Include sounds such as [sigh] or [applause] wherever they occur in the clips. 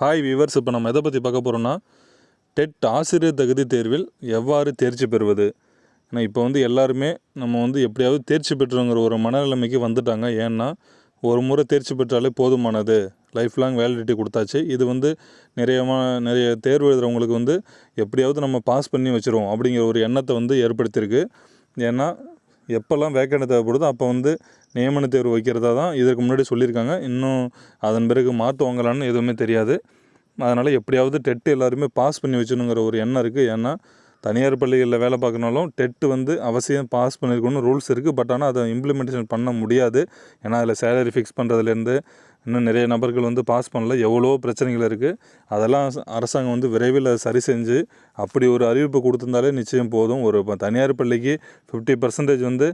Hi viewers இப்போ நம்ம எதை பற்றி பார்க்க போகிறோம்னா டெட் ஆசிரியர் தகுதி தேர்வில் எவ்வாறு தேர்ச்சி பெறுவது? ஏன்னா இப்போ வந்து எல்லாருமே நம்ம வந்து எப்படியாவது தேர்ச்சி பெற்றுங்கிற ஒரு மனநிலைமைக்கு வந்துட்டாங்க. ஏன்னா ஒரு முறை தேர்ச்சி பெற்றாலே போதுமானது. லைஃப் லாங் வேலிடிட்டி கொடுத்தாச்சு. இது வந்து நிறைய மா- நிறைய தேர்வு எழுதுறவங்களுக்கு வந்து எப்படியாவது நம்ம பாஸ் பண்ணி வச்சுருவோம் அப்படிங்கிற ஒரு எண்ணத்தை வந்து ஏற்படுத்தியிருக்கு. ஏன்னா எப்போல்லாம் வேக்கண்ட் தேவைப்படுதோ அப்போ வந்து நியமன தேர்வு வைக்கிறதா தான் இதற்கு முன்னாடி சொல்லியிருக்காங்க. இன்னும் அதன் பிறகு மாற்றுவாங்களான்னு எதுவுமே தெரியாது. அதனால் எப்படியாவது டெட்டு எல்லாருமே பாஸ் பண்ணி வச்சணுங்கிற ஒரு எண்ணம் இருக்குது ஏன்னா தனியார் பள்ளிகளில் வேலை பார்க்கணுனாலும் டெட்டு வந்து அவசியம் பாஸ் பண்ணியிருக்கணும்னு ரூல்ஸ் இருக்குது பட் ஆனால் அதை இம்ப்ளிமெண்டேஷன் பண்ண முடியாது. ஏன்னா அதில் சேலரி ஃபிக்ஸ் பண்ணுறதுலேருந்து இன்னும் நிறைய நபர்கள் வந்து பாஸ் பண்ணல. எவ்வளோ பிரச்சனைகள் இருக்குது அதெல்லாம் அரசாங்கம் வந்து விரைவில் சரி செஞ்சு அப்படி ஒரு அறிவிப்பு கொடுத்துருந்தாலே நிச்சயம் போதும். ஒரு இப்போ தனியார் பள்ளிக்கு ஃபிஃப்டி பர்சன்டேஜ் வந்து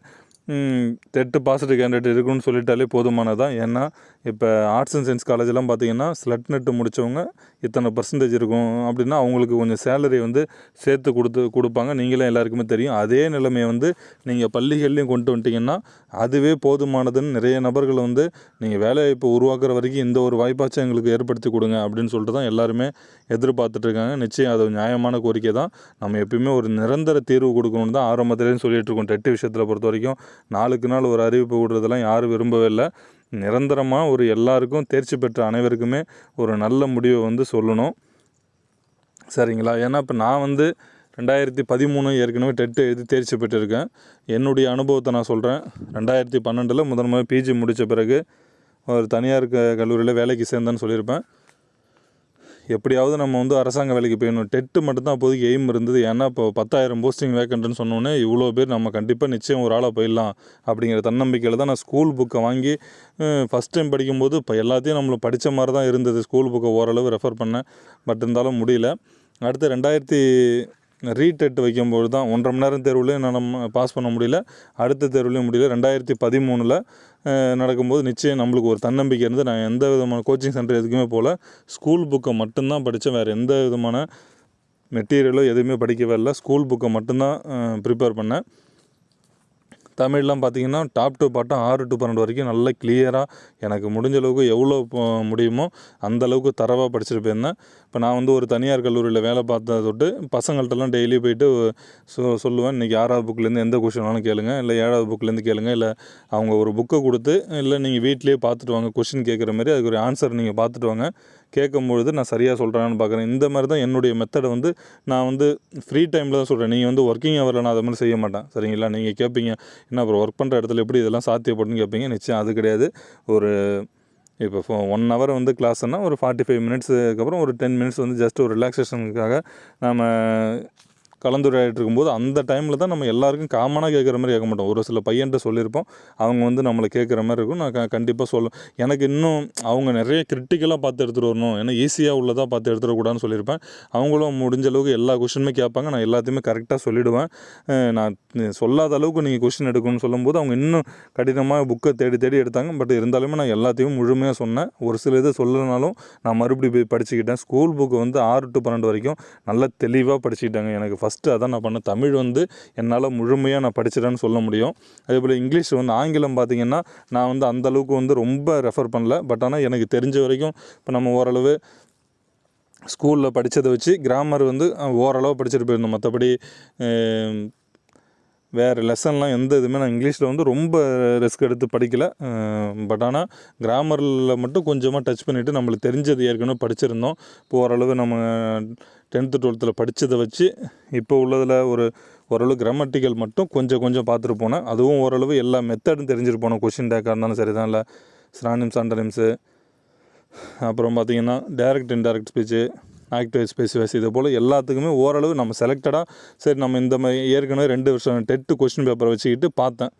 டெட்டு பாசிட்டிவ் கேண்டிடேட் இருக்குன்னு சொல்லிட்டாலே போதுமானதான் ஏன்னா இப்போ ஆர்ட்ஸ் அண்ட் சயின்ஸ் காலேஜெலாம் பார்த்தீங்கன்னா ஸ்லட் நெட்டு முடித்தவங்க இத்தனை பர்சன்டேஜ் இருக்கும் அப்படின்னா அவங்களுக்கு கொஞ்சம் சேலரி வந்து சேர்த்து கொடுத்து கொடுப்பாங்க. நீங்களே எல்லாருக்குமே தெரியும். அதே நிலைமையை வந்து நீங்கள் பள்ளிகள்லையும் கொண்டு வந்துட்டீங்கன்னா அதுவே போதுமானதுன்னு நிறைய நபர்கள் வந்து நீங்கள் வேலைவாய்ப்பு உருவாக்குற வரைக்கும் இந்த ஒரு வாய்ப்பாச்சும் எங்களுக்கு ஏற்படுத்தி கொடுங்க அப்படின்னு சொல்லிட்டு தான் எல்லாருமே எதிர்பார்த்துட்டு இருக்காங்க. நிச்சயம் அது நியாயமான கோரிக்கை தான். நம்ம எப்பயுமே ஒரு நிரந்தர தீர்வு கொடுக்கணும்னு தான் ஆரம்பத்துலேயும் சொல்லிகிட்டு இருக்கோம். டெட்டு விஷயத்தில் பொறுத்த வரைக்கும் நாளுக்கு நாள் ஒரு அறிவிப்பு விடுறதெல்லாம் யாரும் விரும்பவே இல்லை. நிரந்தரமாக ஒரு எல்லாருக்கும் தேர்ச்சி பெற்ற அனைவருக்குமே ஒரு நல்ல முடிவை வந்து சொல்லணும். சரிங்களா? ஏன்னா இப்போ நான் வந்து ரெண்டாயிரத்தி பதிமூணு ஏற்கனவே டெட்டு எழுதி தேர்ச்சி பெற்றிருக்கேன். என்னுடைய அனுபவத்தை நான் சொல்கிறேன் ரெண்டாயிரத்தி பன்னெண்டில் முதல் முதல் பிஜி முடித்த பிறகு ஒரு தனியார் க கல்லூரியில் வேலைக்கு சேர்ந்தேன்னு சொல்லியிருப்பேன். எப்படியாவது நம்ம வந்து அரசாங்க வேலைக்கு போயிடணும். டெட்டு மட்டும்தான் அப்போதைக்கு எய்ம் இருந்தது. ஏன்னா இப்போ பத்தாயிரம் போஸ்டிங் வேக்கண்ட்டுன்னு சொன்னோன்னே இவ்வளோ பேர் நம்ம கண்டிப்பாக நிச்சயம் ஒரு ஆளாக போயிடலாம் அப்படிங்கிற தன்னம்பிக்கையில் தான் நான் ஸ்கூல் புக்கை வாங்கி ஃபஸ்ட் டைம் படிக்கும்போது இப்போ எல்லாத்தையும் நம்மளை படித்த மாதிரி தான் இருந்தது ஸ்கூல் புக்கை ஓரளவு ரெஃபர் பண்ணேன். பட் இருந்தாலும் முடியல. அடுத்து ரெண்டாயிரத்தி ரீடெட் வைக்கும்போது தான் ஒன்றரை மணி நேரம் தேர்வுலேயும் நான் நம்ம பாஸ் பண்ண முடியல. அடுத்த தேர்வுலையும் முடியல. ரெண்டாயிரத்தி பதிமூணில் நடக்கும்போது நிச்சயம் நம்மளுக்கு ஒரு தன்னம்பிக்கை இருந்து நான் எந்த விதமான கோச்சிங் சென்டர் எதுக்குமே போகல. ஸ்கூல் புக்கை மட்டும்தான் படித்தேன். வேறு எந்த விதமான மெட்டீரியலோ எதுவுமே படிக்கவே இல்லை. ஸ்கூல் புக்கை மட்டும்தான் ப்ரிப்பேர் பண்ணேன். தமிழ்லாம் பார்த்தீங்கன்னா டாப் டு பாட்டம் ஆறு டு பன்னெண்டு வரைக்கும் நல்லா கிளியராக எனக்கு முடிஞ்ச அளவுக்கு எவ்வளோ முடியுமோ அந்த அளவுக்கு தரவாக படிச்சுட்டு போயிருந்தேன் இப்போ நான் வந்து ஒரு தனியார் கல்லூரியில் வேலை பார்த்ததை தொட்டு பசங்கள்ட்டலாம் டெய்லி போயிட்டு சொ சொல்லுவேன். இன்றைக்கி ஆறாவது புக்லேருந்து எந்த கொஷின் வேணாலும் கேளுங்க. இல்லை ஏழாவது புக்லேருந்து கேளுங்க. இல்லை அவங்க ஒரு புக்கை கொடுத்து இல்லை நீங்கள் வீட்டிலேயே பார்த்துட்டு வாங்க. கொஷின் கேட்குற மாதிரி அதுக்கு ஒரு ஆன்சர் நீங்கள் பார்த்துட்டு வாங்க. கேட்கும்பொழுது நான் சரியாக சொல்கிறேன்னு பார்க்குறேன். இந்த மாதிரி தான் என்னுடைய மெத்தடை வந்து நான் வந்து ஃப்ரீ டைமில் தான் சொல்கிறேன் நீங்கள் வந்து ஒர்க்கிங் ஹவரில் நான் அதை மாதிரி செய்ய மாட்டேன். சரிங்களா? நீங்கள் கேட்பீங்க என்ன அப்புறம் ஒர்க் பண்ணுற இடத்துல எப்படி இதெல்லாம் சாத்தியப்படுன்னு கேட்பீங்க. நிச்சயம் அது கிடையாது. ஒரு இப்போ ஃபோ ஒன் ஹவர் வந்து கிளாஸ்னால் ஒரு ஃபார்ட்டி ஃபைவ் மினிட்ஸுக்கு அப்புறம் ஒரு டென் மினிட்ஸ் வந்து ஜஸ்ட் ஒரு ரிலாக்ஸேஷனுக்காக நம்ம கலந்துரையாடிட்டு இருக்கும்போது அந்த டைமில் தான் நம்ம எல்லாருக்கும் காமனாக கேட்குற மாதிரி கேட்க மாட்டோம். ஒரு சில பையன்கிட்ட சொல்லியிருப்போம். அவங்க வந்து நம்மளை கேட்குற மாதிரி இருக்கும். நான் க கண்டிப்பாக சொல்ல எனக்கு இன்னும் அவங்க நிறைய கிரிட்டிக்கலாக பார்த்து எடுத்துகிட்டு வரணும். ஏன்னா ஈஸியாக உள்ளதாக பார்த்து எடுத்துடக்கூடாதுன்னு சொல்லியிருப்பேன். அவங்களும் முடிஞ்ச அளவுக்கு எல்லா கொஷினுமே கேட்பாங்க. நான் எல்லாத்தையுமே கரெக்டாக சொல்லிவிடுவேன் நான் சொல்லாத அளவுக்கு நீங்கள் கொஷின் எடுக்கணும்னு சொல்லும்போது அவங்க இன்னும் கடினமாக புக்கை தேடி தேடி எடுத்தாங்க. பட் இருந்தாலுமே நான் எல்லாத்தையும் முழுமையாக சொன்னேன். ஒரு சில இதை சொல்லனாலும் நான் மறுபடியும் போய் படிச்சுக்கிட்டேன். ஸ்கூல் புக்கு வந்து ஆறு டு பன்னெண்டு வரைக்கும் நல்லா தெளிவாக படிச்சுக்கிட்டாங்க எனக்கு ஃபஸ்ட் ஃபஸ்ட்டு அதான் நான் பண்ணேன். தமிழ் வந்து என்னால் முழுமையாக நான் படிச்சிட்டேன்னு சொல்ல முடியும். அதே போல் இங்கிலீஷ் வந்து ஆங்கிலம் பார்த்திங்கன்னா நான் வந்து அந்தளவுக்கு வந்து ரொம்ப ரெஃபர் பண்ணல. பட் ஆனால் எனக்கு தெரிஞ்ச வரைக்கும் இப்போ நம்ம ஓரளவு ஸ்கூலில் படித்ததை வச்சு கிராமர் வந்து ஓரளவு படிச்சுட்டு போயிருந்தோம் மற்றபடி வேறு லெசன்லாம் எந்த இதுவுமே நான் இங்கிலீஷில் வந்து ரொம்ப ரிஸ்க் எடுத்து படிக்கலை. பட் ஆனால் கிராமரில் மட்டும் கொஞ்சமாக டச் பண்ணிவிட்டு நம்மளுக்கு தெரிஞ்சது ஏற்கனவே படிச்சிருந்தோம். இப்போ ஓரளவு நம்ம டென்த்து டுவெல்த்தில் படித்ததை வச்சு இப்போ உள்ளதில் ஒரு ஓரளவு கிராமட்டிக்கல் மட்டும் கொஞ்சம் கொஞ்சம் பார்த்துட்டு போனேன். அதுவும் ஓரளவு எல்லா மெத்தடும் தெரிஞ்சுட்டு போனோம் கொஷின் டேக்காக இருந்தாலும் சரி தான் இல்லை. ஸ்ரானிம்ஸ் அண்டனிம்ஸு அப்புறம் பார்த்தீங்கன்னா direct indirect speech activate specifies இது போல் எல்லாத்துக்குமே ஓரளவு நம்ம செலக்டடாக சரி நம்ம இந்த மாதிரி ஏற்கனவே ரெண்டு வருஷம் டெட்டு கொஷின் பேப்பரை வச்சுக்கிட்டு பார்த்தேன்.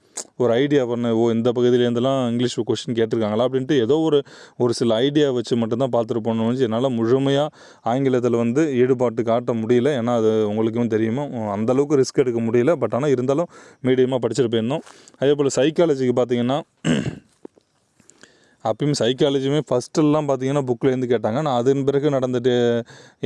ஒரு ஐடியா பண்ண ஓ இந்த பகுதியிலேருந்துலாம் இங்கிலீஷ் கொஷின் கேட்டிருக்காங்களா அப்படின்ட்டு ஏதோ ஒரு ஒரு சில ஐடியா வச்சு மட்டும்தான் பார்த்துட்டு போகணும்னு என்னால் முழுமையாக ஆங்கிலத்தில் வந்து ஈடுபாட்டு காட்ட முடியல. ஏன்னா அது உங்களுக்கும் தெரியுமா அந்தளவுக்கு ரிஸ்க் எடுக்க முடியல. பட் ஆனால் இருந்தாலும் மீடியமாக படிச்சுட்டு போயிருந்தோம். அதே போல் சைக்காலஜிக்கு பார்த்தீங்கன்னா அப்பயும் சைக்காலஜியுமே ஃபஸ்ட்டெல்லாம் பார்த்தீங்கன்னா புக்லேருந்து கேட்டாங்க. நான் அதன் பிறகு நடந்துட்டு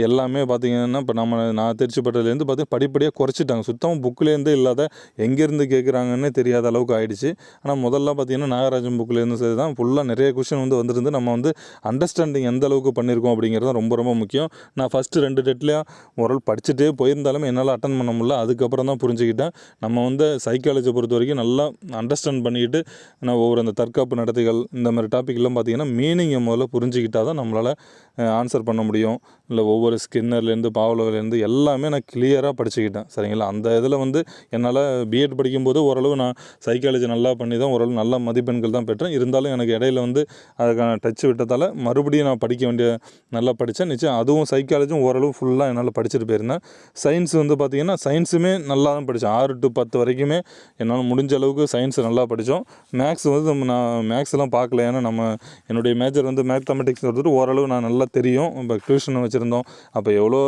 எல்லாமே பார்த்தீங்கன்னா இப்போ நம்ம நான் திருச்சி பெற்றதுலேருந்து பார்த்து படிப்படியாக குறைச்சிட்டாங்க. சுத்தமாக புக்லேருந்து இல்லாத எங்கேருந்து கேட்குறாங்கன்னு தெரியாத அளவுக்கு ஆயிடுச்சு. ஆனால் முதல்ல பார்த்தீங்கன்னா நாகராஜன் புக்லேருந்து சரி தான் ஃபுல்லாக நிறைய கொஷின் வந்து வந்திருந்து நம்ம வந்து அண்டர்ஸ்டாண்டிங் எந்த அளவுக்கு பண்ணியிருக்கோம் அப்படிங்கிறது தான் ரொம்ப ரொம்ப முக்கியம். நான் ஃபஸ்ட்டு ரெண்டு டெட்லேயும் ஓரளவு படிச்சுட்டே போயிருந்தாலுமே என்னால் அட்டன் பண்ண முடியல. அதுக்கப்புறம் தான் புரிஞ்சுக்கிட்டேன். நம்ம வந்து சைக்காலஜியை பொறுத்த வரைக்கும் நல்லா அண்டர்ஸ்டாண்ட் பண்ணிக்கிட்டு நான் ஒவ்வொரு அந்த தற்காப்பு நடத்தைகள் இந்த மாதிரி டாப்பிக்லாம் பார்த்திங்கன்னா மீனிங்கை முதல்ல புரிஞ்சுக்கிட்டா தான் நம்மளால் ஆன்சர் பண்ண முடியும். இல்லை ஒவ்வொரு ஸ்கின்னர்லேருந்து பாவலோலேருந்து எல்லாமே நான் கிளியராக படிச்சுக்கிட்டேன். சரிங்களா? அந்த இதில் வந்து என்னால் பிஎட் படிக்கும்போது ஓரளவு நான் சைக்காலஜி நல்லா பண்ணி தான் ஓரளவு நல்ல மதிப்பெண்கள் தான் பெற்றேன். இருந்தாலும் எனக்கு இடையில வந்து அதுக்கான டச் விட்டதால் மறுபடியும் நான் படிக்க வேண்டிய நல்லா படித்தேன். நிச்சயம் அதுவும் சைக்காலஜியும் ஓரளவு ஃபுல்லாக என்னால் படிச்சுட்டு போயிருந்தேன். சயின்ஸ் வந்து பார்த்திங்கன்னா சயின்ஸுமே நல்லா தான் படித்தேன். ஆறு டு பத்து வரைக்குமே என்னால் முடிஞ்ச அளவுக்கு சயின்ஸ் நல்லா படித்தோம். மேக்ஸ் வந்து நான் மேக்ஸ்லாம் பார்க்கல. ஏன்னா நம்ம என்னுடைய மேஜர் வந்து மேத்தமெட்டிக்ஸ் வந்துட்டு ஓரளவு நான் நல்லா தெரியும். இப்போ டியூஷன் வச்சுருந்தோம் அப்போ எவ்வளோ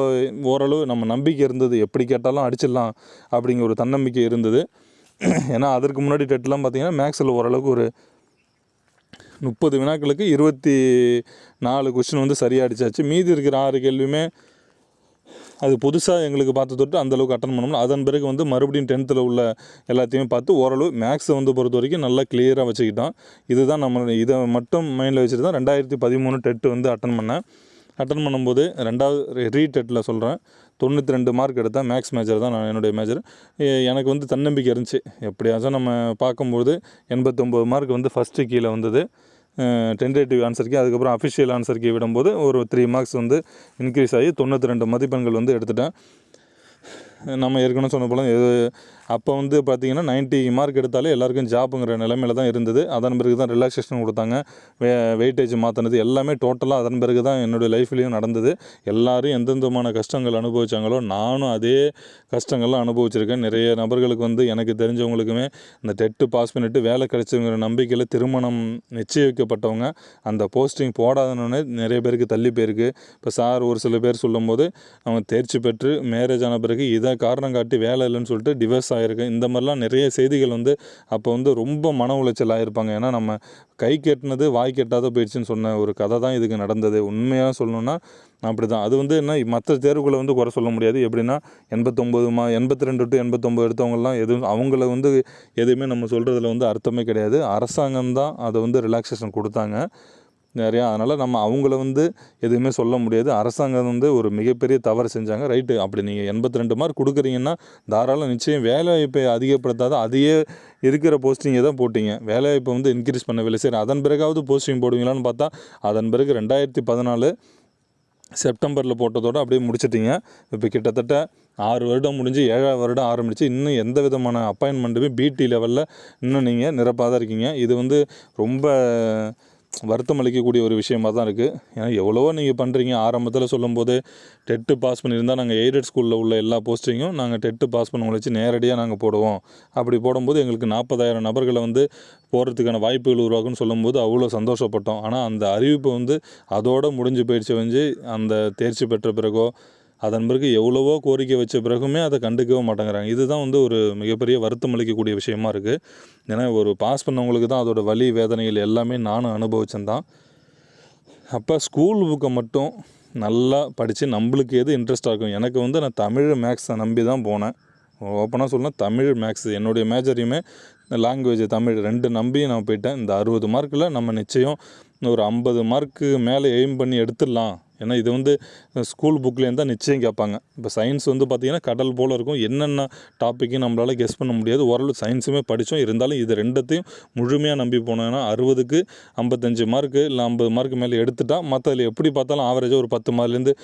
ஓரளவு நம்ம நம்பிக்கை இருந்தது எப்படி கேட்டாலும் அடிச்சிடலாம் அப்படிங்கிற ஒரு தன்னம்பிக்கை இருந்தது. ஏன்னா அதற்கு முன்னாடி டெட்லாம் பார்த்தீங்கன்னா மேக்ஸில் ஓரளவுக்கு ஒரு முப்பது வினாக்களுக்கு இருபத்தி நாலு கொஷின் வந்து சரியாக அடிச்சாச்சு. மீதி இருக்கிற ஆறு கேள்வியுமே அது புதுசாக எங்களுக்கு பார்த்து தொட்டு அந்தளவுக்கு அட்டன் பண்ணோம்னா அதன் பிறகு வந்து மறுபடியும் டென்த்தில் உள்ள எல்லாத்தையுமே பார்த்து ஓரளவு மேக்ஸை வந்து பொறுத்த வரைக்கும் நல்லா கிளியராக வச்சுக்கிட்டோம். இதுதான் நம்ம இதை மட்டும் மைண்டில் வச்சுட்டு தான் ரெண்டாயிரத்தி பதிமூணு டெட்டு வந்து அட்டன் பண்ணேன். அட்டன் பண்ணும்போது ரெண்டாவது ரீடெட்டில் சொல்கிறேன் தொண்ணூற்றி ரெண்டு மார்க் எடுத்தேன் மேக்ஸ் மேஜர் தான் நான் என்னுடைய மேஜர் எனக்கு வந்து தன்னம்பிக்கை இருந்துச்சு. எப்படியாச்சும் நம்ம பார்க்கும்போது எண்பத்தொம்போது மார்க் வந்து ஃபஸ்ட்டு கீழே வந்தது. டென்டேட்டிவ் ஆன்சருக்கு அதுக்கப்புறம் அஃபிஷியல் ஆன்சருக்கு விடும்போது ஒரு த்ரீ மார்க்ஸ் வந்து இன்க்ரீஸ் ஆகி தொண்ணூற்றி ரெண்டு மதிப்பெண்கள் வந்து எடுத்துட்டேன். நம்ம ஏற்கனவே சொன்ன போல எது அப்போ வந்து பார்த்தீங்கன்னா 90 மார்க் எடுத்தாலே எல்லாருக்கும் ஜாப்புங்கிற நிலைமையில தான் இருந்தது. அதன் பிறகு தான் ரிலாக்ஸேஷன் கொடுத்தாங்க. வே வெயிட்டேஜ் மாற்றினது எல்லாமே டோட்டலாக அதன் பிறகு தான் என்னுடைய லைஃப்லேயும் நடந்தது. எல்லாரும் எந்தெந்தமான கஷ்டங்கள் அனுபவிச்சாங்களோ நானும் அதே கஷ்டங்கள்லாம் அனுபவிச்சிருக்கேன். நிறைய நபர்களுக்கு வந்து எனக்கு தெரிஞ்சவங்களுக்குமே இந்த டெட்டு பாஸ் பண்ணிவிட்டு வேலை கிடைச்சிங்கிற நம்பிக்கையில் திருமணம் நிச்சயிக்கப்பட்டவங்க அந்த போஸ்டிங் போடாதனோடனே நிறைய பேருக்கு தள்ளி போயிருக்கு. இப்போ சார் ஒரு சில பேர் சொல்லும்போது அவங்க தேர்ச்சி பெற்று மேரேஜ் ஆன பிறகு இதை காரணம் காட்டி வேலை இல்லைன்னு சொல்லிட்டு டிவர்ஸ் ஆகிருக்கு இந்த மாதிரிலாம் நிறைய செய்திகள் வந்து அப்போ வந்து ரொம்ப மன உளைச்சல் ஆகிருப்பாங்க ஏன்னா நம்ம கை கெட்டினது வாய் கெட்டாத போயிடுச்சுன்னு சொன்ன ஒரு கதை தான் இதுக்கு நடந்தது. உண்மையாக சொல்லணும்னா அப்படி தான் அது வந்து என்ன மற்ற தேர்வுகளை வந்து குறை சொல்ல முடியாது. எப்படின்னா எண்பத்தொம்போதுமா எண்பத்தி ரெண்டு டு எண்பத்தொம்போது எடுத்தவங்கலாம் எதுவும் அவங்கள வந்து எதுவுமே நம்ம சொல்கிறதுல வந்து அர்த்தமே கிடையாது. அரசாங்கம் தான் அதை வந்து ரிலாக்ஸேஷன் கொடுத்தாங்க. நிறையா. அதனால் நம்ம அவங்கள வந்து எதுவுமே சொல்ல முடியாது. அரசாங்கம் வந்து ஒரு மிகப்பெரிய தவறு செஞ்சாங்க. ரைட்டு. அப்படி நீங்கள் எண்பத்தி ரெண்டு மார்க் கொடுக்குறீங்கன்னா தாராளம் நிச்சயம் வேலைவாய்ப்பை அதிகப்படுத்தாத அதையே இருக்கிற போஸ்டிங்கை தான் போட்டிங்க. வேலைவாய்ப்பை வந்து இன்க்ரீஸ் பண்ணவில்லை. சரி அதன் பிறகாவது போஸ்டிங் போடுவீங்களான்னு பார்த்தா அதன் பிறகு ரெண்டாயிரத்தி பதினாலு செப்டம்பரில் போட்டதோட அப்படியே முடிச்சிட்டிங்க. இப்போ கிட்டத்தட்ட ஆறு வருடம் முடிஞ்சு ஏழாவது வருடம் ஆரம்பித்து இன்னும் எந்த விதமான அப்பாயின்மெண்ட்டுமே பிடி லெவலில் இன்னும் நீங்கள் நிரப்பாக தான் இருக்கீங்க. இது வந்து ரொம்ப வருத்தம் அளிக்கக்கூடிய ஒரு விஷயமா தான் இருக்குது ஏன்னா எவ்வளவோ நீங்கள் பண்ணுறீங்க ஆரம்பத்தில் சொல்லும்போது டெட்டு பாஸ் பண்ணியிருந்தால் நாங்கள் எய்டட் ஸ்கூலில் உள்ள எல்லா போஸ்டிங்கும் நாங்கள் டெட்டு பாஸ் பண்ணவங்களை வச்சு நேரடியாக நாங்கள் போடுவோம். அப்படி போடும்போது எங்களுக்கு நாற்பதாயிரம் நபர்களை வந்து போகிறதுக்கான வாய்ப்புகள் உருவாக்குன்னு சொல்லும்போது அவ்வளோ சந்தோஷப்பட்டோம். ஆனால் அந்த அறிவிப்பு வந்து அதோடு முடிஞ்சு போயிடுச்சு வந்து அந்த தேர்ச்சி பெற்ற பிறகோ அதன் பிறகு எவ்வளவோ கோரிக்கை வச்ச பிறகுமே அதை கண்டுக்கவே மாட்டேங்கிறாங்க. இதுதான் வந்து ஒரு மிகப்பெரிய வருத்தம் அளிக்கக்கூடிய விஷயமா இருக்குது ஏன்னா ஒரு பாஸ் பண்ணவங்களுக்கு தான் அதோட வலி வேதனைகள் எல்லாமே நானும் அனுபவிச்சேன் தான். அப்போ ஸ்கூல் புக்கை மட்டும் நல்லா படித்து நம்மளுக்கு எது இன்ட்ரெஸ்ட்டாக இருக்கும்? எனக்கு வந்து நான் தமிழ் மேக்ஸை நம்பி தான் போனேன். ஓப்பனாக சொல்லணும் தமிழ் மேக்ஸ் என்னுடைய மேஜரையுமே லாங்குவேஜ் தமிழ் ரெண்டு நம்பி நான் போயிட்டேன். இந்த அறுபது மார்க்கில் நம்ம நிச்சயம் ஒரு ஐம்பது மார்க்கு மேலே எய்ம் பண்ணி எடுத்துடலாம். ஏன்னா இது வந்து ஸ்கூல் புக்லேருந்து தான் நிச்சயம் கேட்பாங்க. இப்போ சயின்ஸ் வந்து பார்த்திங்கன்னா கடல் போல் இருக்கும். என்னென்ன டாப்பிக்கு நம்மளால் கெஸ் பண்ண முடியாது. ஓரளவு சயின்ஸுமே படித்தோம் இருந்தாலும் இது ரெண்டத்தையும் முழுமையாக நம்பி போனோம்னா அறுபதுக்கு ஐம்பத்தஞ்சு மார்க்கு இல்லை ஐம்பது மார்க்கு மேலே எடுத்துட்டால் மற்றதில் எப்படி பார்த்தாலும் ஆவரேஜாக ஒரு பத்து மார்க்லேருந்து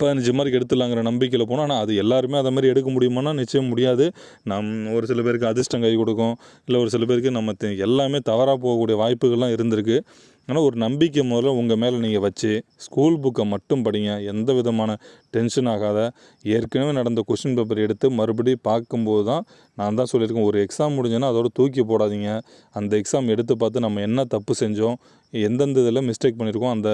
பதினஞ்சு மார்க் எடுத்துடலாங்கிற நம்பிக்கையில் போனால் ஆனால் அது எல்லாருமே அதை மாதிரி எடுக்க முடியுமானா நிச்சயம் முடியாது. நம் ஒரு சில பேருக்கு அதிர்ஷ்டம் கை கொடுக்கும். இல்லை ஒரு சில பேருக்கு நம்ம எல்லாமே தவறாக போகக்கூடிய வாய்ப்புகள்லாம் இருந்திருக்கு. ஆனால் ஒரு நம்பிக்கை முதல்ல உங்கள் மேலே நீங்கள் வச்சு ஸ்கூல் புக்கை மட்டும் படிங்க. எந்த விதமான டென்ஷன் ஆகாத. ஏற்கனவே நடந்த கொஷின் பேப்பர் எடுத்து மறுபடியும் பார்க்கும்போது தான் நான் தான் சொல்லியிருக்கேன் ஒரு எக்ஸாம் முடிஞ்சோன்னா அதோட தூக்கி போடாதீங்க. அந்த எக்ஸாம் எடுத்து பார்த்து நம்ம என்ன தப்பு செஞ்சோம் எந்தெந்த இதில் மிஸ்டேக் பண்ணியிருக்கோம் அந்த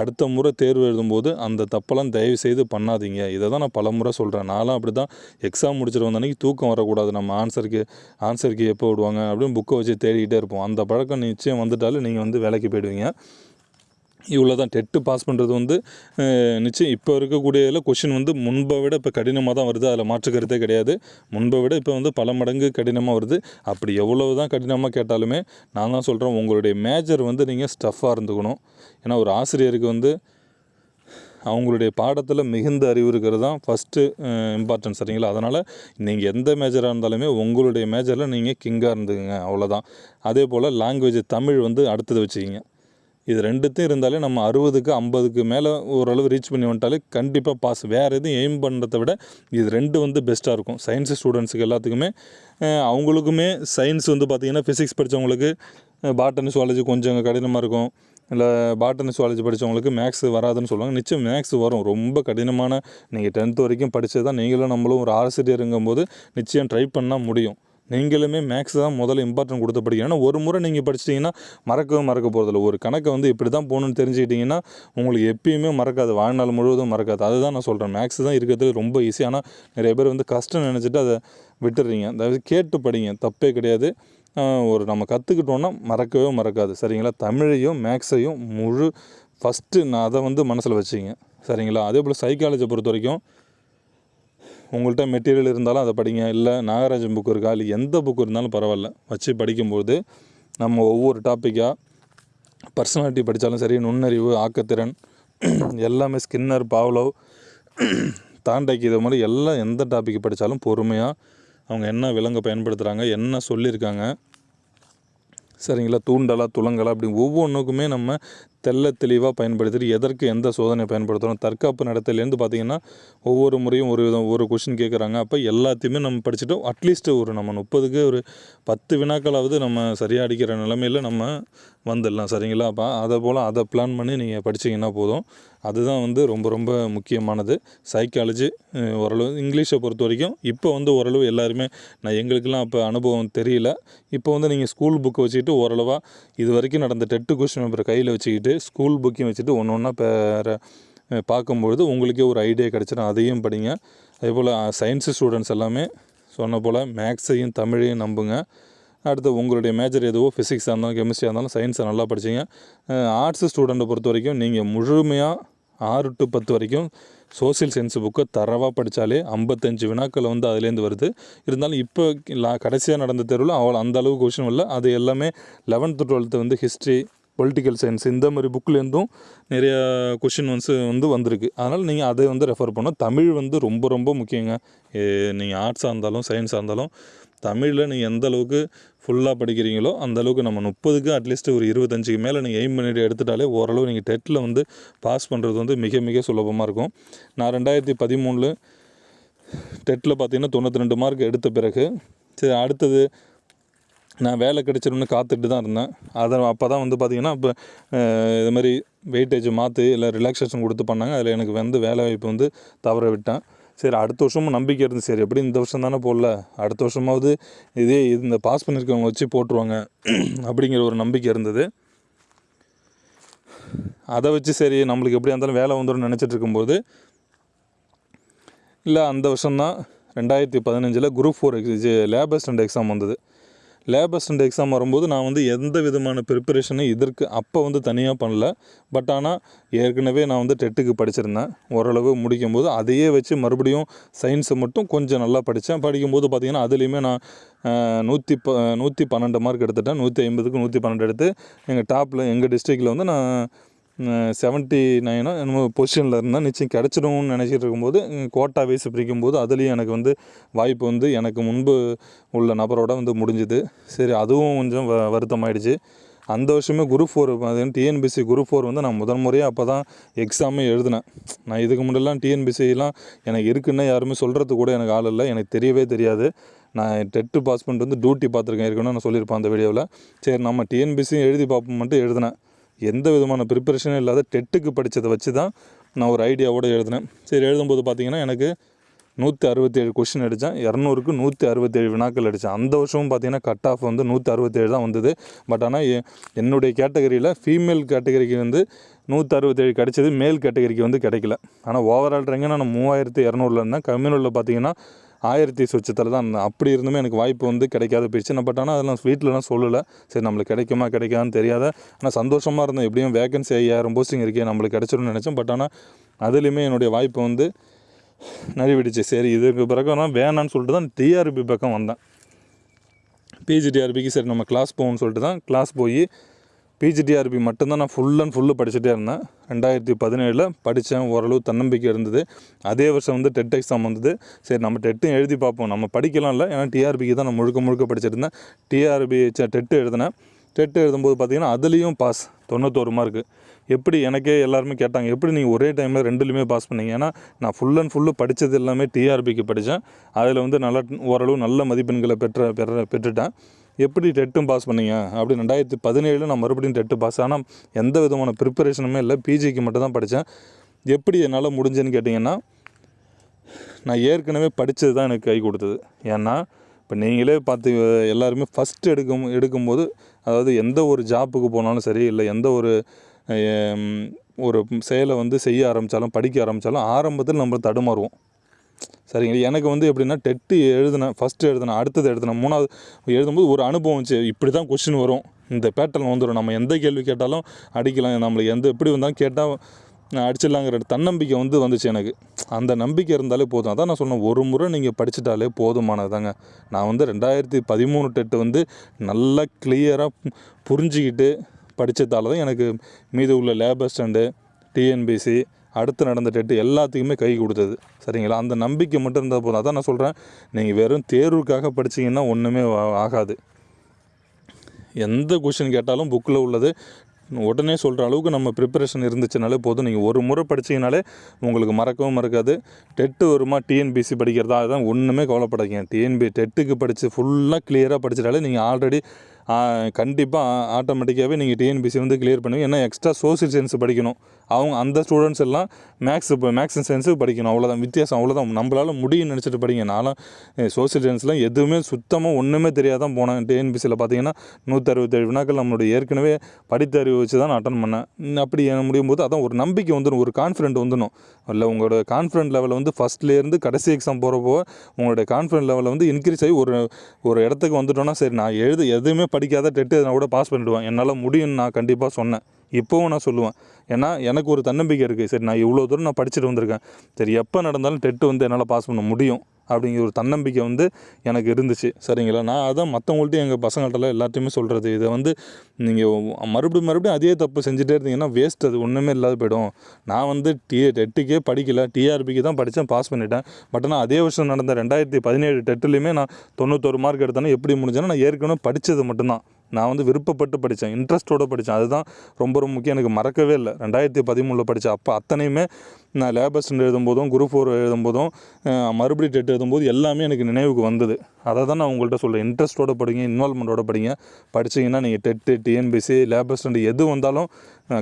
அடுத்த முறை தேர்வு எழுதும்போது அந்த தப்பெல்லாம் தயவு செய்து பண்ணாதீங்க. இதை தான் நான் பல முறை சொல்கிறேன் நானும் அப்படி தான் எக்ஸாம் முடிச்சிட்டு வந்த அன்றைக்கி தூக்கம் வரக்கூடாது. நம்ம ஆன்சருக்கு ஆன்சருக்கு எப்போ விடுவாங்க அப்படின்னு புக்கை வச்சு தேடிக்கிட்டே இருப்போம். அந்த பழக்கம் நிச்சயம் வந்துட்டாலும் நீங்கள் வந்து வேலைக்கு போயிடுவீங்க. இவ்வளோ தான் டெட்டு பாஸ் பண்ணுறது வந்து நிச்சயம் இப்போ இருக்கக்கூடிய இதில் கொஷின் வந்து முன்பை விட இப்போ கடினமாக தான் வருது. அதில் மாற்று கிடையாது. முன்பை விட இப்போ வந்து பல மடங்கு கடினமாக வருது. அப்படி எவ்வளவு தான் கடினமாக கேட்டாலுமே நான் தான் சொல்கிறேன் உங்களுடைய மேஜர் வந்து நீங்கள் ஸ்டஃப்பாக இருந்துக்கணும். ஏன்னா ஒரு ஆசிரியருக்கு வந்து அவங்களுடைய பாடத்தில் மிகுந்த அறிவு இருக்கிறது தான் ஃபஸ்ட்டு இம்பார்ட்டன்ஸ் சரிங்களா? அதனால் நீங்கள் எந்த மேஜராக இருந்தாலுமே உங்களுடைய மேஜரில் நீங்கள் கிங்காக இருந்துக்குங்க. அவ்வளோதான் அதே போல் லாங்குவேஜ் தமிழ் வந்து அடுத்தது வச்சுக்கிங்க. இது ரெண்டுத்தையும் இருந்தாலே நம்ம அறுபதுக்கு ஐம்பதுக்கு மேலே ஓரளவு ரீச் பண்ணி வந்துட்டாலே கண்டிப்பாக பாஸ் வேறு எதுவும் எய்ம் பண்ணுறத விட இது ரெண்டு வந்து பெஸ்ட்டாக இருக்கும். சயின்ஸ் ஸ்டூடெண்ட்ஸுக்கு எல்லாத்துக்குமே அவங்களுக்குமே சயின்ஸ் வந்து பார்த்திங்கன்னா ஃபிசிக்ஸ் படித்தவங்களுக்கு பாட்டனி சுவாலஜி கொஞ்சம் கடினமாக இருக்கும். இல்லை பாட்டனி சுவாலஜி படித்தவங்களுக்கு மேக்ஸ் வராதுன்னு சொல்லுவாங்க. நிச்சயம் மேக்ஸ் வரும். ரொம்ப கடினமான நீங்கள் டென்த் வரைக்கும் படித்தது தான் நீங்களும் நம்மளும் ஒரு ஆசிரியருங்கும்போது நிச்சயம் ட்ரை பண்ணால் முடியும். நீங்களுமே மேக்ஸ் தான் முதல்ல இம்பார்ட்டன்ட் கொடுத்து படிக்கணும் ஏன்னா ஒரு முறை நீங்கள் படிச்சிட்டிங்கன்னா மறக்கவே மறக்க போகிறதில்ல ஒரு கணக்கை வந்து இப்படி தான் போகணுன்னு தெரிஞ்சுக்கிட்டிங்கன்னா உங்களுக்கு எப்பயுமே மறக்காது. வாழ்நாள் முழுவதும் மறக்காது. அதுதான் நான் சொல்கிறேன் மேக்ஸ் தான் இருக்கிறதுல ரொம்ப ஈஸி ஆனால் நிறைய பேர் வந்து கஷ்டம் நினச்சிட்டு அதை விட்டுடுறீங்க அதாவது கேட்டு படிங்க. தப்பே கிடையாது. ஒரு நம்ம கற்றுக்கிட்டோன்னா மறக்கவே மறக்காது. சரிங்களா? தமிழையும் மேக்ஸையும் முழு ஃபஸ்ட்டு நான் அதை வந்து மனசில் வச்சுங்க. சரிங்களா? அதே போல் சைக்காலஜியை பொறுத்த வரைக்கும் உங்கள்கிட்ட மெட்டீரியல் இருந்தாலும் அதை படிங்க. இல்லை நாகராஜன் புக் இருக்கா? இல்லை எந்த புக் இருந்தாலும் பரவாயில்ல. வச்சு படிக்கும்போது நம்ம ஒவ்வொரு டாப்பிக்காக பர்சனாலிட்டி படித்தாலும் சரி நுண்ணறிவு ஆக்கத்திறன் [clears throat] எல்லாமே ஸ்கின்னர் பாவ்லவ் [clears throat] தாண்டைக்கு இது மாதிரி எல்லாம் எந்த டாபிக் படித்தாலும் பொறுமையாக அவங்க என்ன விலங்கை பயன்படுத்துகிறாங்க என்ன சொல்லியிருக்காங்க சரிங்களா? தூண்டலா துலங்கலா அப்படி ஒவ்வொன்றுக்குமே நம்ம தெள்ள தெளிவாக பயன்படுத்திட்டு எதற்கு எந்த சோதனை பயன்படுத்தணும் தற்காப்பு நடத்தலேருந்து பார்த்தீங்கன்னா ஒவ்வொரு முறையும் ஒரு விதம் ஒரு கொஷின் கேட்குறாங்க அப்போ எல்லாத்தையுமே நம்ம படிச்சுட்டு அட்லீஸ்ட் ஒரு நம்ம முப்பதுக்கு ஒரு பத்து வினாக்களாவது நம்ம சரியாக அடிக்கிற நிலமையில் நம்ம வந்துடலாம். சரிங்களா? அப்போ அதை போல் அதை பிளான் பண்ணி நீங்கள் படிச்சீங்கன்னா போதும். அதுதான் வந்து ரொம்ப ரொம்ப முக்கியமானது. சைக்காலஜி ஓரளவு இங்கிலீஷை பொறுத்த வரைக்கும் இப்போ வந்து ஓரளவு எல்லாருமே நான் எங்களுக்கெல்லாம் அப்போ அனுபவம் தெரியல. இப்போ வந்து நீங்கள் ஸ்கூல் புக்கை வச்சுக்கிட்டு ஓரளவாக இது வரைக்கும் நடந்த டெட்டு கொஸ்டின் பேப்பர் கையில் வச்சுக்கிட்டு ஸ்கூல் புக்கையும் வச்சுட்டு ஒன்று ஒன்றா பேர பார்க்கும்பொழுது உங்களுக்கே ஒரு ஐடியா கிடச்சிடும். அதையும் படிங்க. அதே போல் சயின்ஸு ஸ்டூடெண்ட்ஸ் எல்லாமே சொன்ன போல் மேக்ஸையும் தமிழையும் நம்புங்க. அடுத்து உங்களுடைய மேஜர் எதுவோ ஃபிசிக்ஸாக இருந்தாலும் கெமிஸ்ட்ரியாக இருந்தாலும் சயின்ஸை நல்லா படிச்சிங்க. ஆர்ட்ஸ் ஸ்டூடெண்ட்டை பொறுத்த வரைக்கும் நீங்கள் முழுமையாக ஆறு டு பத்து வரைக்கும் சோஷியல் சயின்ஸ் புக்கை தரவாக படித்தாலே ஐம்பத்தஞ்சு வினாக்கள் வந்து அதுலேருந்து வருது. இருந்தாலும் இப்போ லா கடைசியாக நடந்த தெருவில் அவ்வளோ அந்த அளவு கொஷின் இல்லை அது எல்லாமே லெவன்த்து டுவெல்த்து வந்து ஹிஸ்ட்ரி பொலிட்டிக்கல் சயின்ஸ் இந்த மாதிரி புக்லேருந்தும் நிறையா கொஷின் வந்து வந்து வந்திருக்கு. அதனால் நீங்கள் அதை வந்து ரெஃபர் பண்ணும் தமிழ் வந்து ரொம்ப ரொம்ப முக்கியங்க. நீங்கள் ஆர்ட்ஸாக இருந்தாலும் சயின்ஸாக இருந்தாலும் தமிழில் நீங்கள் எந்த அளவுக்கு ஃபுல்லாக படிக்கிறீங்களோ அந்தளவுக்கு நம்ம முப்பதுக்கு அட்லீஸ்ட் ஒரு இருபத்தஞ்சுக்கு மேலே நீங்கள் எய்ம் பண்ணிட்டு எடுத்துட்டாலே ஓரளவு நீங்கள் டெட்டில் வந்து பாஸ் பண்ணுறது வந்து மிக மிக சுலபமாக இருக்கும். நான் ரெண்டாயிரத்தி பதிமூணில் டெட்டில் பார்த்தீங்கன்னா தொண்ணூற்றி ரெண்டு மார்க் எடுத்த பிறகு சரி அடுத்தது நான் வேலை கிடைச்சிரும்னு காத்துட்டு தான் இருந்தேன். அதை அப்போ தான் வந்து பார்த்திங்கன்னா இப்போ இது மாதிரி வெயிட்டேஜ் மாற்றி இல்லை ரிலாக்ஸேஷன் கொடுத்து பண்ணாங்க. அதில் எனக்கு வந்து வேலை வாய்ப்பு வந்து தவற விட்டேன். சரி அடுத்த வருஷமும் நம்பிக்கை இருந்து சரி எப்படி இந்த வருஷம் தானே போடல? அடுத்த வருஷமாவது இதே இந்த பாஸ் பண்ணியிருக்கவங்க வச்சு போட்டுருவாங்க அப்படிங்கிற ஒரு நம்பிக்கை இருந்தது. அதை வச்சு சரி நம்மளுக்கு எப்படியா இருந்தாலும் வேலை வந்துடும் நினச்சிட்டு இருக்கும்போது இல்லை அந்த வருஷம்தான் ரெண்டாயிரத்தி பதினஞ்சில் group four lab assistant exam வந்தது. லேப் அசிஸ்டன்ட் எக்ஸாம் வரும்போது நான் வந்து எந்த விதமான ப்ரிப்பரேஷனும் இதற்கு அப்போ வந்து தனியாக பண்ணல. பட் ஆனால் ஏற்கனவே நான் வந்து டெட்டுக்கு படிச்சிருந்தேன். ஓரளவு முடிக்கும்போது அதையே வச்சு மறுபடியும் சயின்ஸை மட்டும் கொஞ்சம் நல்லா படித்தேன் படிக்கும்போது பார்த்திங்கன்னா அதுலேயுமே நான் நூற்றி ப நூற்றி பன்னெண்டு மார்க் எடுத்துட்டேன். நூற்றி ஐம்பதுக்கு நூற்றி பன்னெண்டு எடுத்து எங்கள் டாப்பில் எங்கள் டிஸ்ட்ரிக்டில் வந்து நான் செவன்ட்டி நைனோ என்னமோ பொசிஷனில் இருந்தால் நிச்சயம் கிடச்சிடும்னு நினச்சிட்டு இருக்கும்போது கோட்டா வைஸ் பிரிக்கும்போது அதுலேயும் எனக்கு வந்து வாய்ப்பு வந்து எனக்கு முன்பு உள்ள நபரோட வந்து முடிஞ்சுது. சரி அதுவும் கொஞ்சம் வ வருத்தமாயிடுச்சு. அந்த வருஷமே group four TNPSC group four வந்து நான் முதல் முறையாக அப்போ தான் எக்ஸாமே எழுதினேன். நான் இதுக்கு முன்னெல்லாம் டிஎன்பிசிலாம் எனக்கு இருக்குன்னு யாருமே சொல்கிறது கூட எனக்கு ஆள் இல்லை. எனக்கு தெரியவே தெரியாது. நான் டெட்டு பாஸ் பண்ணிட்டு வந்து டியூட்டி பார்த்துருக்கேன். ஏற்கனவே நான் சொல்லியிருப்பேன் அந்த வீடியோவில். சரி நம்ம டிஎன்பிசியும் எழுதி பார்ப்போம் மட்டும் எழுதினேன். எந்த விதமான ப்ரிப்பரேஷனும் இல்லாத டெட்டுக்கு படித்ததை வச்சு தான் நான் ஒரு ஐடியாவோடு எழுதினேன். சரி எழுதும்போது பார்த்தீங்கன்னா எனக்கு நூற்றி அறுபத்தேழு கொஷின் அடித்தேன் இரநூறுக்கு நூற்றி அறுபத்தேழு வினாக்கள் அடித்தேன் அந்த வருஷமும் பார்த்தீங்கன்னா கட் ஆஃப் வந்து நூற்றி அறுபத்தேழு தான் வந்தது. பட் ஆனால் எ- என்னுடைய கேட்டகரியில் ஃபீமேல் கேட்டகரிக்கு வந்து நூற்றி அறுபத்தேழு கிடைச்சது. மேல் கேட்டகரிக்கு வந்து கிடைக்கல. ஆனால் ஓவரால் ரேங்காக நான் மூவாயிரத்து இரநூறுல இருந்தேன். கம்யூனலில் பார்த்தீங்கன்னா ஆயிரத்தி சொச்சத்தில் தான் இருந்தேன். அப்படி இருந்துமே எனக்கு வாய்ப்பு வந்து கிடைக்காத போயிடுச்சு. நான் பட் ஆனால் அதெல்லாம் வீட்டிலலாம் சொல்லலை. சரி நம்மளுக்கு கிடைக்குமா கிடைக்காதுன்னு தெரியாத. ஆனால் சந்தோஷமாக இருந்தேன். எப்படியும் வேகன்சி ஐயாயிரம் போஸ்டிங் இருக்கே நம்மளுக்கு கிடைச்சிரும்னு நினச்சேன். பட் ஆனால் அதுலேயுமே என்னுடைய வாய்ப்பு வந்து நழுவிடுச்சு. சரி இதுக்கு பிறகு நான் வேணான்னு சொல்லிட்டு தான் டிஆர்பி பக்கம் வந்தேன். பிஜிடிஆர்பிக்கு சரி நம்ம கிளாஸ் போகணும்னு சொல்லிட்டு தான் கிளாஸ் போய் பிஜிடிஆர்பி மட்டும்தான் நான் ஃபுல் அண்ட் ஃபுல்லு படிச்சுட்டே இருந்தேன். ரெண்டாயிரத்தி பதினேழில் படித்தேன் ஓரளவு தன்னம்பிக்கை இருந்தது. அதே வருஷம் வந்து டெட் எக்ஸாம் வந்தது. சரி நம்ம டெட்டும் எழுதி பார்ப்போம். நம்ம படிக்கலாம் இல்லை ஏன்னா டிஆர்பிக்கு தான் நான் முழுக்க முழுக்க படிச்சிருந்தேன் டிஆர்பி டெட்டு எழுதினேன். டெட்டு எழுதும்போது பார்த்தீங்கன்னா அதுலேயும் பாஸ் தொண்ணூத்தோரு மார்க்கு எப்படி எனக்கே எல்லாருமே கேட்டாங்க எப்படி நீங்கள் ஒரே டைமில் ரெண்டுலையுமே பாஸ் பண்ணீங்க? ஏன்னா நான் ஃபுல் அண்ட் ஃபுல்லு படித்தது எல்லாமே டிஆர்பிக்கு படித்தேன். அதில் வந்து நல்லா ஓரளவு நல்ல மதிப்பெண்களை பெற்ற பெற பெற்றுட்டேன். எப்படி டெட்டும் பாஸ் பண்ணீங்க? அப்படி ரெண்டாயிரத்தி பதினேழு நான் மறுபடியும் டெட்டு பாஸ். ஆனால் எந்த விதமான ப்ரிப்பரேஷனுமே இல்லை. பிஜிக்கு மட்டும் தான் படித்தேன் எப்படி என்னால் முடிஞ்சேன்னு கேட்டிங்கன்னா நான் ஏற்கனவே படித்தது தான் எனக்கு கை கொடுத்தது. ஏன்னா இப்போ நீங்களே பார்த்து எல்லாருமே ஃபஸ்ட்டு எடுக்கும் எடுக்கும்போது அதாவது எந்த ஒரு ஜாப்புக்கு போனாலும் சரி இல்லை எந்த ஒரு ஒரு செயலை வந்து செய்ய ஆரம்பித்தாலும் படிக்க ஆரம்பித்தாலும் ஆரம்பத்தில் நம்ம தடுமாறுவோம். சரிங்களா எனக்கு வந்து எப்படின்னா டெட்டு எழுதினேன் ஃபஸ்ட்டு எழுதினேன் அடுத்தது எழுதினேன் மூணாவது எழுதும்போது ஒரு அனுபவம் வந்துச்சு. இப்படி தான் கொஷின் வரும். இந்த பேட்டர்ன் வந்துடும் நம்ம எந்த கேள்வி கேட்டாலும் அடிக்கலாம். நம்மளுக்கு எந்த எப்படி வந்தாலும் கேட்டால் அடிச்சிடலாங்கிற தன்னம்பிக்கை வந்து வந்துச்சு எனக்கு. அந்த நம்பிக்கை இருந்தாலே போதும். அதான் நான் சொன்னேன். ஒரு முறை நீங்கள் படிச்சிட்டாலே போதுமானதாங்க நான் வந்து ரெண்டாயிரத்தி பதிமூணு டெட்டு வந்து நல்லா கிளியராக புரிஞ்சுக்கிட்டு படித்ததால தான் எனக்கு மீது உள்ள லேபர் ஸ்டாண்டு டிஎன்பிசி அடுத்து நடந்த டெட்டு எல்லாத்துக்குமே கை கொடுத்தது. சரிங்களா? அந்த நம்பிக்கை மட்டும் இருந்தால் போதும். அதான் நான் சொல்கிறேன் நீங்கள் வெறும் தேர்வுக்காக படிச்சீங்கன்னா ஒன்றுமே ஆகாது. எந்த கொஷின் கேட்டாலும் புக்கில் உள்ளது. உடனே சொல்கிற அளவுக்கு நம்ம ப்ரிப்பரேஷன் இருந்துச்சுனாலே போதும். நீங்கள் ஒரு முறை படிச்சீங்கனாலே உங்களுக்கு மறக்கவும் மறக்காது. டெட்டு வருமா? டிஎன்பிசி படிக்கிறதா? அதுதான் ஒன்றுமே கவலைப்படாதீங்க. டிஎன்பி டெட்டுக்கு படித்து ஃபுல்லாக கிளியராக படிச்சிட்டாலே நீங்கள் ஆல்ரெடி கண்டிப்பாக ஆட்டோமேட்டிக்காகவே நீங்கள் டிஎன்பிசி வந்து கிளியர் பண்ணுவீங்க. ஏன்னா எக்ஸ்ட்ரா சோசியல் சயின்ஸ் படிக்கணும். அவங்க அந்த ஸ்டூடெண்ட்ஸ் எல்லாம் மேக்ஸ் இப்போ மேக்ஸ் அண்ட் சயின்ஸு படிக்கணும். அவ்வளோதான் வித்தியாசம் அவ்வளோதான் நம்மளால் முடியும்னு நினச்சிட்டு படிங்க. நானும் சோசியல் சயின்ஸ்லாம் எதுவுமே சுத்தமாக ஒன்றுமே தெரியாதான் போனேன். டிஎன்பிசியில் பார்த்தீங்கன்னா நூற்றறுபத்தேழு வினாக்கள் நம்மளுடைய ஏற்கனவே படித்த அறிவு வச்சு தான் நான் அட்டன் பண்ணேன் அப்படி என்ன முடியும் போது அதான் ஒரு நம்பிக்கை வந்துடும் ஒரு கான்ஃபிடென்ட் வந்துடும் இல்லை உங்களோட கான்ஃபிடென்ட் லெவலில் வந்து ஃபஸ்ட்லேருந்து கடைசி எக்ஸாம் போகிறப்போ உங்களோட கான்ஃபிடென்ட் லெவலில் வந்து இன்க்ரீஸ் ஆகி ஒரு ஒரு இடத்துக்கு வந்துட்டோன்னா சரி நான் எழுது எதுவுமே படிக்காத டெட்டு நான் கூட பாஸ் பண்ணிவிடுவேன் என்னால் முடியும்னு நான் கண்டிப்பாக சொன்னேன். இப்போவும் நான் சொல்லுவேன். ஏன்னா எனக்கு ஒரு தன்னம்பிக்கை இருக்குது சரி நான் இவ்வளோ தூரம் நான் படிச்சுட்டு வந்திருக்கேன். சரி எப்போ நடந்தாலும் டெட்டு வந்து என்னால் பாஸ் பண்ண முடியும் அப்படிங்கிற ஒரு தன்னம்பிக்கை வந்து எனக்கு இருந்துச்சு. சரிங்களா? நான் அதான் மற்றவங்கள்ட்டையும் எங்கள் பசங்கள்ட்டலாம் எல்லாத்தையுமே சொல்கிறது இதை வந்து நீங்கள் மறுபடியும் மறுபடியும் அதே தப்பு செஞ்சுட்டே இருந்தீங்கன்னா வேஸ்ட் அது ஒன்றுமே இல்லாத போயிடும். நான் வந்து டி டெட்டுக்கே படிக்கல. டிஆர்பிக்கு தான் படித்தேன் பாஸ் பண்ணிட்டேன். பட் ஆனால் அதே வருஷம் நடந்த ரெண்டாயிரத்தி பதினேழு டெட்டுலேயுமே நான் தொண்ணூத்தொரு மார்க் எடுத்தேன்னா எப்படி முடிஞ்சேன்னா நான் ஏற்கனவே படித்தது மட்டும்தான். நான் வந்து விருப்பப்பட்டு படித்தேன். இன்ட்ரெஸ்ட்டோடு படித்தேன். அதுதான் ரொம்ப ரொம்ப முக்கியம். எனக்கு மறக்கவே இல்லை. ரெண்டாயிரத்தி பதிமூணில் படித்தேன் அப்போ அத்தனையுமே நான் லேபர் எழுதும் எழுதும்போதும் குரூப் ஃபோர் எழுதும்போதும் போதும் மறுபடியும் டெட் எழுதும்போது எல்லாமே எனக்கு நினைவுக்கு வந்தது. அதை தான் நான் உங்கள்கிட்ட சொல்கிறேன் இன்ட்ரெஸ்ட்டோட படிங்க இன்வால்மெண்ட்டோட படிங்க. படிச்சீங்கன்னா நீங்கள் டெட்டு டிஎன்பிசி லேபர் எது வந்தாலும்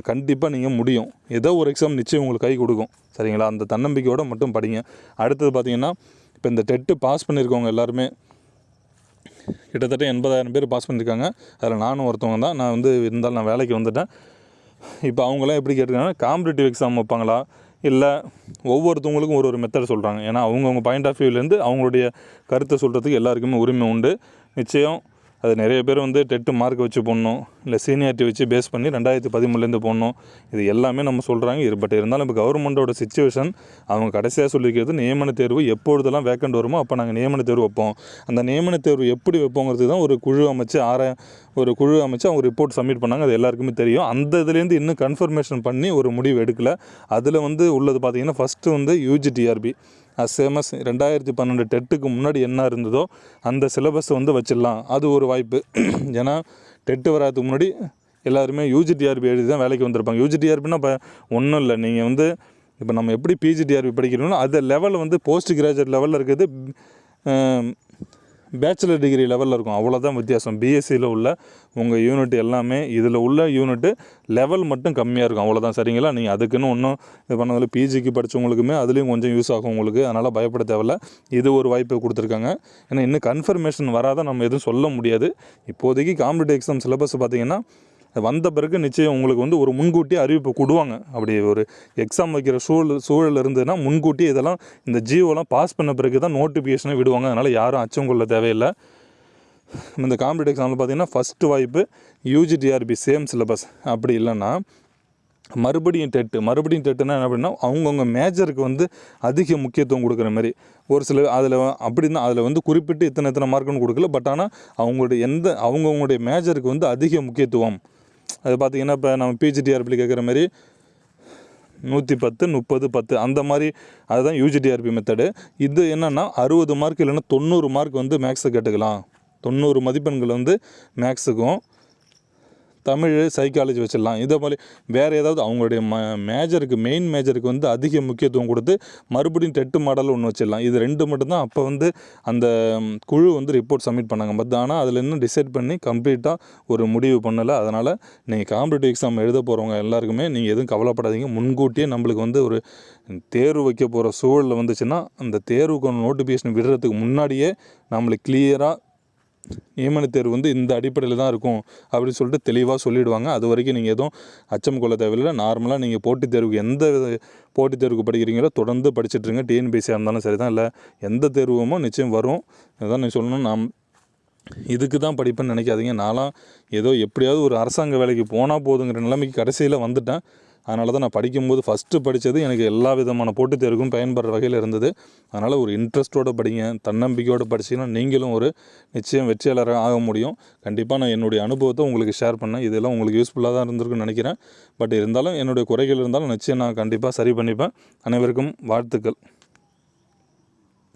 கண்டிப்பாக நீங்கள் முடியும். ஏதோ ஒரு எக்ஸாம் நிச்சயம் உங்களுக்கு கை கொடுக்கும். சரிங்களா? அந்த தன்னம்பிக்கையோடு மட்டும் படிங்க. அடுத்தது பார்த்தீங்கன்னா இப்போ இந்த டெட்டு பாஸ் பண்ணியிருக்கவங்க எல்லாருமே கிட்டத்தட்ட எண்பதாயிரம் பேர் பாஸ் பண்ணியிருக்காங்க. அதில் நானும் ஒருத்தவங்க தான். நான் வந்து இருந்தாலும் நான் வேலைக்கு வந்துட்டேன். இப்போ அவங்களாம் எப்படி கேட்டிருக்காங்கன்னா காம்படிட்டிவ் எக்ஸாம் வைப்பாங்களா? இல்லை ஒவ்வொருத்தவங்களுக்கும் ஒரு ஒரு மெத்தட் சொல்கிறாங்க ஏன்னா அவங்கவுங்க பாயிண்ட் ஆஃப் வியூலேருந்து அவங்களுடைய கருத்தை சொல்கிறதுக்கு எல்லாருக்குமே உரிமை உண்டு. நிச்சயம் அது நிறைய பேர் வந்து டெட்டு மார்க் வச்சு போடணும் இல்லை சீனியாரிட்டி வச்சு பேஸ் பண்ணி ரெண்டாயிரத்தி பதிமூணுலேருந்து போடணும். இது எல்லாமே நம்ம சொல்கிறாங்க இது பட் இருந்தாலும் இப்போ கவர்மெண்ட்டோட சுச்சுவேஷன் அவங்க கடைசியாக சொல்லியிருக்கிறது நியமன தேர்வு எப்பொழுதெல்லாம் வேக்கண்ட் வருமோ அப்போ நாங்கள் நியமன தேர்வு வைப்போம். அந்த நியமன தேர்வு எப்படி வைப்போங்கிறது தான் ஒரு குழு அமைச்சு ஆற ஒரு குழு அமைச்சு அவங்க ரிப்போர்ட் சப்மிட் பண்ணாங்க. அது எல்லாருக்குமே தெரியும். அந்த இதுலேருந்து இன்னும் கன்ஃபர்மேஷன் பண்ணி ஒரு முடிவு எடுக்கல. அதில் வந்து உள்ளது பார்த்திங்கன்னா ஃபஸ்ட்டு வந்து யூஜிடிஆர்பி சேமஸ் ரெண்டாயிரத்தி பன்னெண்டு டெட்டுக்கு முன்னாடி என்ன இருந்ததோ அந்த சிலபஸை வந்து வச்சிடலாம். அது ஒரு வாய்ப்பு. [clears throat] ஏன்னா டெட்டு வராதுக்கு முன்னாடி எல்லாருமே யூஜிடிஆர்பி எழுதி தான் வேலைக்கு வந்திருப்பாங்க. யூஜிடிஆர்பின்னா இப்போ ஒன்றும் இல்லை. நீங்கள் வந்து இப்போ நம்ம எப்படி பிஜிடிஆர்பி படிக்கிறோமோ அந்த லெவல் வந்து போஸ்ட் கிராஜுவேட் லெவலில் இருக்கிறது பேச்சுலர் டிகிரி லெவலில் இருக்கும். அவ்வளோதான் வித்தியாசம். பிஎஸ்சியில் உள்ள உங்கள் யூனிட் எல்லாமே இதில் உள்ள யூனிட்டு லெவல் மட்டும் கம்மியாக இருக்கும். அவ்வளோதான் சரிங்களா? நீங்கள் அதுக்குன்னு ஒன்றும் இது பண்ணதில்ல. பிஜிக்கு படித்தவங்களுக்குமே அதுலேயும் கொஞ்சம் யூஸ் ஆகும் உங்களுக்கு. அதனால் பயப்பட தேவையில்ல. இது ஒரு வாய்ப்பு கொடுத்துருக்காங்க. ஏன்னா இன்னும் கன்ஃபர்மேஷன் வராத நம்ம எதுவும் சொல்ல முடியாது. இப்போதைக்கு காம்படிட்டிவ் எக்ஸாம் சிலபஸ் பார்த்திங்கன்னா வந்த பிறகு நிச்சயம் உங்களுக்கு வந்து ஒரு முன்கூட்டியே அறிவிப்பு கொடுவாங்க. அப்படி ஒரு எக்ஸாம் வைக்கிற சூழல் சூழல் இருந்ததுன்னா முன்கூட்டி இதெல்லாம் இந்த ஜியோலாம் பாஸ் பண்ண பிறகு தான் நோட்டிஃபிகேஷனை விடுவாங்க. அதனால் யாரும் அச்சம் கொள்ள தேவையில்லை. இந்த காம்படிட்டிவ் எக்ஸாமில் பார்த்தீங்கன்னா ஃபஸ்ட்டு வாய்ப்பு யூஜிடிஆர்பி சேம் சிலபஸ் அப்படி இல்லைன்னா மறுபடியும் டெட்டு. மறுபடியும் டெட்டுனா என்ன அப்படின்னா அவங்கவுங்க மேஜருக்கு வந்து அதிக முக்கியத்துவம் கொடுக்குற மாதிரி. ஒரு சில அதில் அப்படின்னா அதில் வந்து குறிப்பிட்டு இத்தனை இத்தனை மார்க்குன்னு கொடுக்கல. பட் ஆனால் அவங்களுடைய எந்த அவங்கவுங்களுடைய மேஜருக்கு வந்து அதிக முக்கியத்துவம். அது பார்த்திங்கன்னா இப்போ நம்ம பிஜிடிஆர்பியில் கேட்குற மாதிரி நூற்றி பத்து முப்பது பத்து அந்த மாதிரி அதுதான் யூஜிடிஆர்பி மெத்தடு இது என்னென்னா அறுபது மார்க் இல்லைன்னா தொண்ணூறு மார்க் வந்து மேக்ஸை கேட்டுக்கலாம். தொண்ணூறு மதிப்பெண்கள் வந்து மேக்ஸுக்கும் தமிழ் சைக்காலஜி வச்சிடலாம். இதே மாதிரி வேறு ஏதாவது அவங்களுடைய ம மேஜருக்கு மெயின் மேஜருக்கு வந்து அதிக முக்கியத்துவம் கொடுத்து மறுபடியும் டெட்டு மாடல் ஒன்று வச்சிடலாம். இது ரெண்டு மட்டும்தான். அப்போ வந்து அந்த குழு வந்து ரிப்போர்ட் சப்மிட் பண்ணாங்க. பட் ஆனால் அதில் இன்னும் டிசைட் பண்ணி கம்ப்ளீட்டாக ஒரு முடிவு பண்ணலை. அதனால் நீங்கள் காம்படிட்டிவ் எக்ஸாம் எழுத போகிறவங்க எல்லாருக்குமே நீங்கள் எதுவும் கவலைப்படாதீங்க. முன்கூட்டியே நம்மளுக்கு வந்து ஒரு தேர்வு வைக்க போகிற சூழல் வந்துச்சுன்னா அந்த தேர்வுக்கு நோட்டிஃபிகேஷன் விடுறதுக்கு முன்னாடியே நம்மளுக்கு கிளியராக நியமன தேர்வு வந்து இந்த அடிப்படையில் தான் இருக்கும் அப்படின்னு சொல்லிட்டு தெளிவாக சொல்லிடுவாங்க. அது வரைக்கும் நீங்கள் எதுவும் அச்சம் கொள்ள தேவையில்லை. நார்மலாக நீங்கள் போட்டித் தேர்வுக்கு எந்த போட்டித் தேர்வுக்கு படிக்கிறீங்களோ தொடர்ந்து படிச்சுட்ருங்க டிஎன்பிசியாக இருந்தாலும் சரி தான் இல்லை எந்த தேர்வுமோ நிச்சயம் வரும். இதுதான் நீ சொல்லணும். நாம் இதுக்கு தான் படிப்பேன்னு நினைக்காதீங்க. நான்லாம் ஏதோ எப்படியாவது ஒரு அரசாங்க வேலைக்கு போனால் போதுங்கிற நிலைமைக்கு கடைசியில் வந்துட்டேன். அதனால தான் நான் படிக்கும்போது ஃபஸ்ட்டு படித்தது எனக்கு எல்லா விதமான போட்டித் தேர்வுக்கும் பயன்படுற வகையில் இருந்தது. அதனால் ஒரு இன்ட்ரெஸ்ட்டோடு படிங்க தன்னம்பிக்கையோடு படிச்சீங்கன்னா நீங்களும் ஒரு நிச்சயம் வெற்றியாளராக ஆக முடியும். கண்டிப்பாக நான் என்னுடைய அனுபவத்தை உங்களுக்கு ஷேர் பண்ணேன். இதெல்லாம் உங்களுக்கு யூஸ்ஃபுல்லாக தான் இருந்திருக்குன்னு நினைக்கிறேன். பட் இருந்தாலும் என்னுடைய குறைகள் இருந்தாலும் நிச்சயம் நான் கண்டிப்பாக சரி பண்ணிப்பேன். அனைவருக்கும் வாழ்த்துக்கள்.